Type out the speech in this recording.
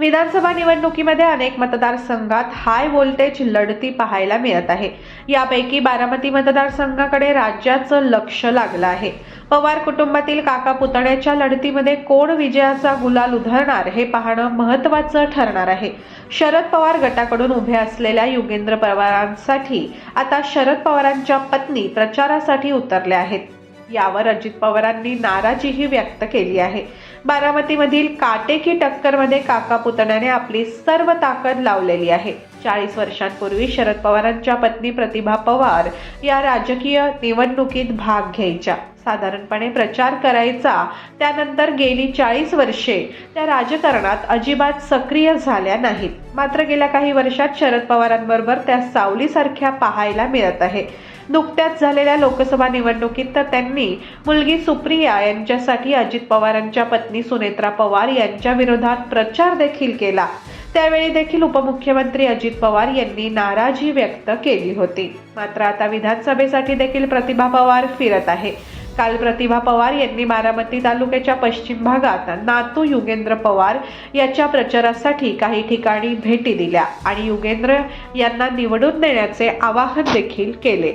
विधानसभा निवडणुकीमध्ये अनेक मतदारसंघात हाय व्होल्टेज लढती पाहायला मिळत आहे. यापैकी बारामती मतदारसंघाकडे राज्याचं लक्ष लागलं आहे. पवार कुटुंबातील काका पुतण्याच्या लढतीमध्ये कोण विजयाचा गुलाल उधळणार हे पाहणं महत्त्वाचं ठरणार आहे. शरद पवार गटाकडून उभे असलेल्या युगेंद्र पवारांसाठी आता शरद पवारांच्या पत्नी प्रचारासाठी उतरल्या आहेत. यावर अजित पवारांनी नाराजीही व्यक्त केली आहे. बारामतीमधील काटे की टक्करमध्ये काका पुतण्याने आपली सर्व ताकद लावलेली आहे. चाळीस वर्षांपूर्वी शरद पवारांच्या पत्नी प्रतिभा पवार या राजकीय निवडणुकीत भाग घ्यायच्या. साधारणपणे प्रचार करायचा. त्यानंतर गेली चाळीस वर्षे त्या राजकारणात अजिबात सक्रिय झाल्या नाहीत. मात्र गेल्या काही वर्षात शरद पवारांबरोबर त्या सावलीसारख्या पाहायला मिळत आहे. नुकत्याच झालेल्या लोकसभा निवडणुकीत तर त्यांनी मुलगी सुप्रिया यांच्यासाठी अजित पवारांच्या पत्नी सुनेत्रा पवार यांच्या विरोधात प्रचार देखील केला. त्यावेळी देखील उपमुख्यमंत्री अजित पवार यांनी नाराजी व्यक्त केली होती. मात्र आता विधानसभेसाठी देखील प्रतिभा पवार फिरत आहे. काल प्रतिभा पवार यांनी बारामती तालुक्याच्या पश्चिम भागात नातू युगेंद्र पवार याच्या प्रचारासाठी काही ठिकाणी भेटी दिल्या आणि युगेंद्र यांना निवडून देण्याचे आवाहन देखील केले.